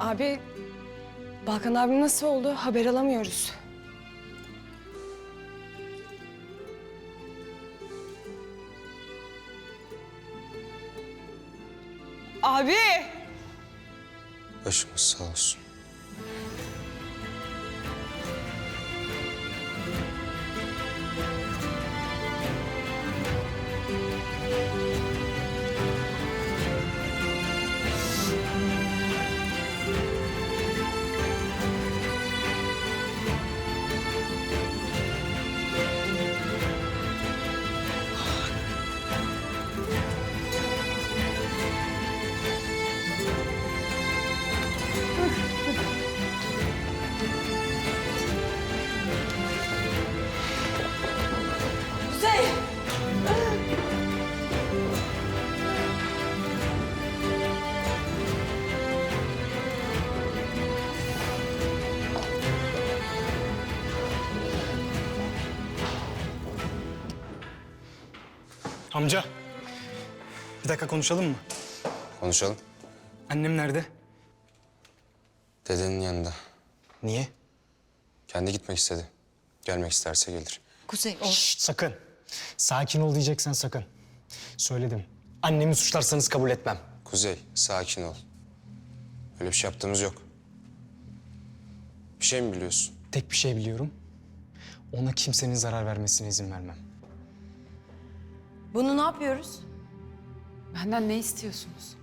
Abi, Balkan abim nasıl oldu? Haber alamıyoruz. Abi! Başımız sağ olsun. Amca. Bir dakika konuşalım mı? Konuşalım. Annem nerede? Dedenin yanında. Niye? Kendi gitmek istedi. Gelmek isterse gelir. Kuzey o Şşt, sakın. Sakin ol diyeceksen sakın. Söyledim. Annemi suçlarsanız kabul etmem. Kuzey, sakin ol. Öyle bir şey yaptığımız yok. Bir şey mi biliyorsun? Tek bir şey biliyorum. Ona kimsenin zarar vermesine izin vermem. Bunu ne yapıyoruz? Benden ne istiyorsunuz?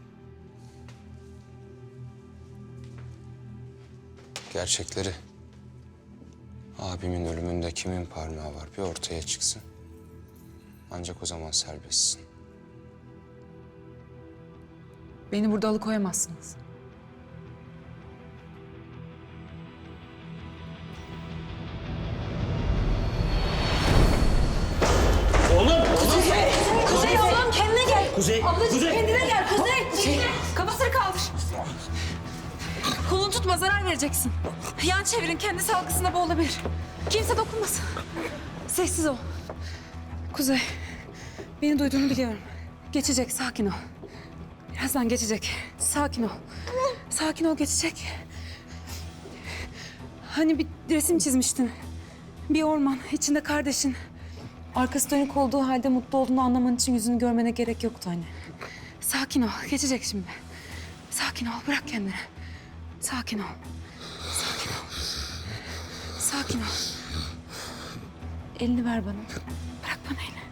Gerçekleri. Abimin ölümünde kimin parmağı var bir ortaya çıksın. Ancak o zaman serbestsin. Beni burada alıkoyamazsınız. Kuzey. Ablacığım kendine gel Kuzey. Kafasını kaldır. Kolunu tutma zarar vereceksin. Yan çevirin kendi salgısında boğulabilir. Kimse dokunmasın. Sessiz ol. Kuzey, beni duyduğunu biliyorum. Geçecek, sakin ol. Birazdan geçecek. Sakin ol. Sakin ol, geçecek. Hani bir resim çizmiştin. Bir orman, içinde kardeşin. Arkası dönük olduğu halde mutlu olduğunu anlaman için yüzünü görmene gerek yoktu hani. Sakin ol, geçecek şimdi. Sakin ol, bırak kendini. Sakin ol. Sakin ol. Sakin ol. Elini ver bana. Bırak bana elini.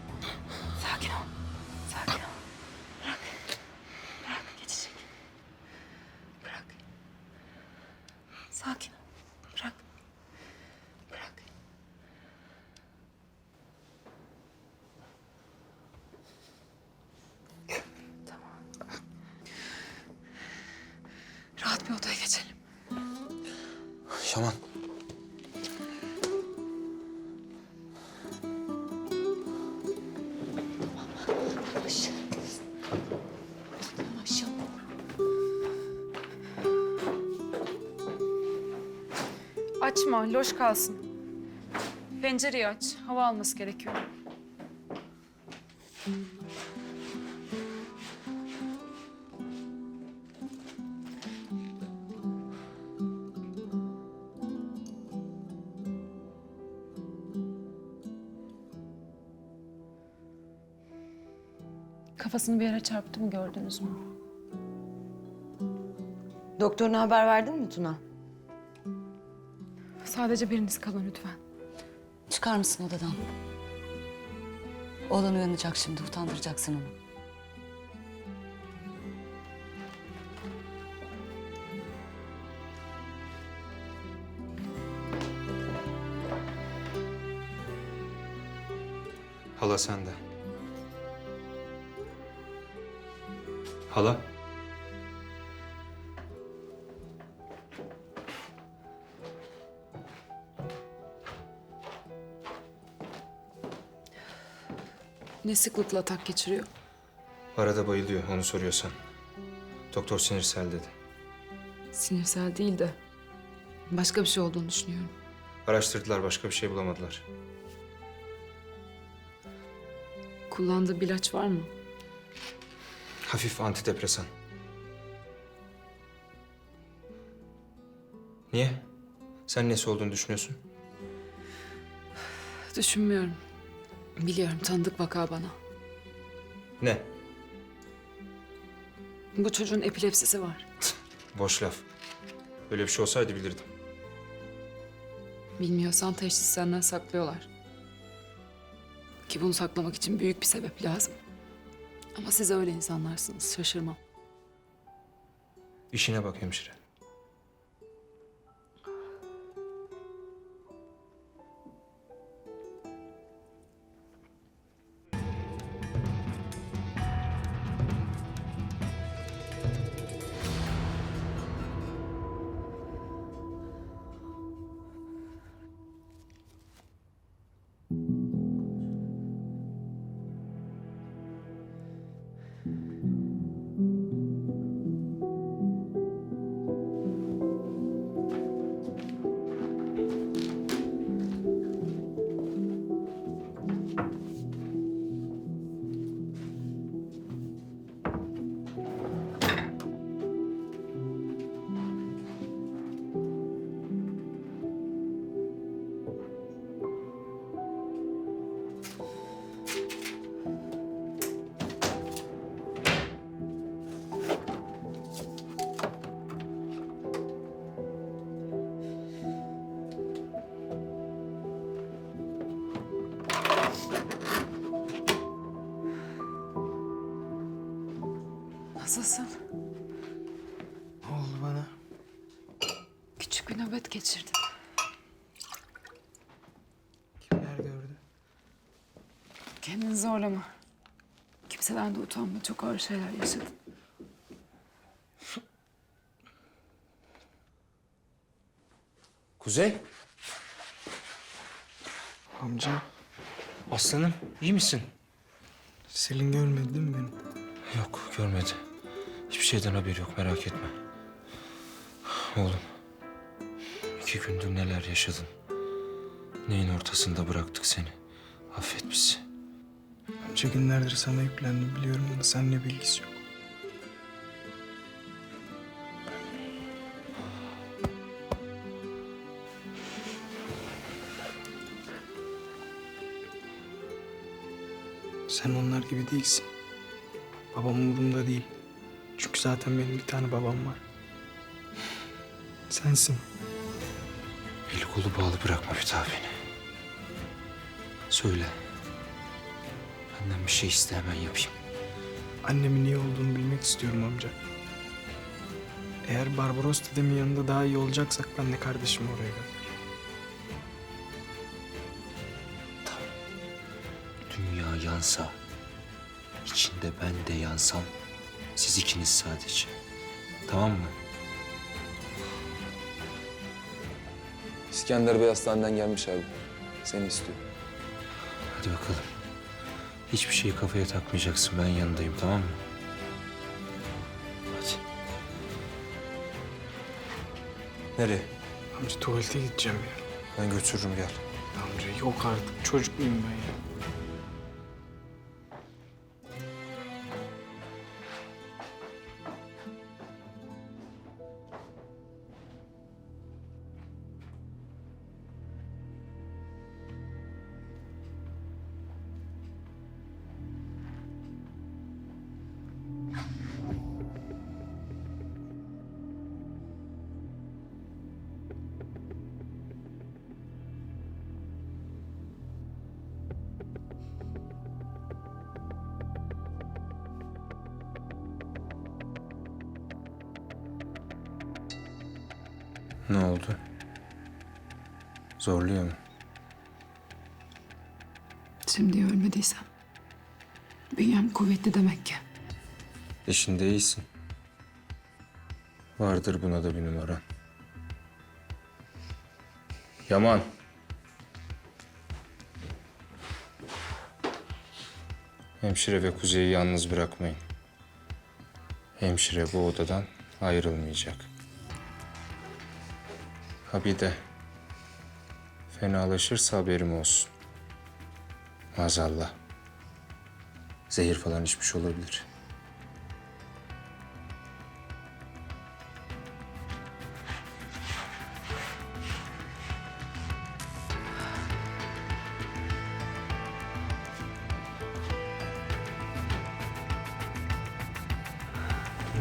Açma, loş kalsın. Pencereyi aç, hava alması gerekiyor. Kafasını bir yere çarptı mı gördünüz mü? Doktoruna haber verdin mi Tuna? Sadece biriniz kalın lütfen. Çıkar mısın odadan? Oğlan uyanacak şimdi, utandıracaksın onu. Hala sende. Hala. Ne sıklıkla atak geçiriyor? Arada bayılıyor onu soruyorsan. Doktor sinirsel dedi. Sinirsel değil de başka bir şey olduğunu düşünüyorum. Araştırdılar başka bir şey bulamadılar. kullandığı bir ilaç var mı? Hafif antidepresan. Niye? Sen nesi olduğunu düşünüyorsun? Düşünmüyorum. Biliyorum tanıdık vaka bana. Ne? Bu çocuğun epilepsisi var. Boş laf. Böyle bir şey olsaydı bilirdim. Bilmiyorsan teşhis senden saklıyorlar. Ki bunu saklamak için büyük bir sebep lazım. Ama siz öyle insanlarsınız, şaşırmam. İşine bak hemşire. Nasılsın? Ne oldu bana? Küçük bir nöbet geçirdin. Kimler gördü? Kendini zorlama. Kimseden de utanma. Çok ağır şeyler yaşadın. Kuzey. Amca, Aslanım iyi misin? Selin görmedi değil mi beni? Yok görmedi. Şeyden haberi yok merak etme. Oğlum. iki gündür neler yaşadın. Neyin ortasında bıraktık seni. Affet bizi. Amca günlerdir sana yüklendim biliyorum ama seninle bir ilgisi yok. Sen onlar gibi değilsin. Babam umurumda değil. Çünkü zaten benim bir tane babam var. Sensin. Eli kolu bağlı bırakma daha beni. Söyle. Benden bir şey iste hemen yapayım. Annemin iyi olduğunu bilmek istiyorum amca. Eğer Barbaros dedemin yanında daha iyi olacaksak ben de kardeşimi oraya gönder. Dünya yansa, içinde ben de yansam, siz ikiniz sadece. Tamam mı? İskender Bey hastaneden gelmiş abi. Seni istiyor. Hadi bakalım. Hiçbir şeyi kafaya takmayacaksın. Ben yanındayım tamam mı? Hadi. Nereye? Amca tuvalete gideceğim ya. Ben götürürüm gel. Amca yok artık çocuk muyum ben ya? Ne oldu? Zorluyor mu? Şimdi ölmediysem. Bünyem kuvvetli demek ki. İşinde iyisin. Vardır buna da bir numaran. Yaman. Hemşire ve Kuzey'i yalnız bırakmayın. Hemşire bu odadan ayrılmayacak. Ha bir de fenalaşırsa haberim olsun. Maazallah. Zehir falan içmiş olabilir.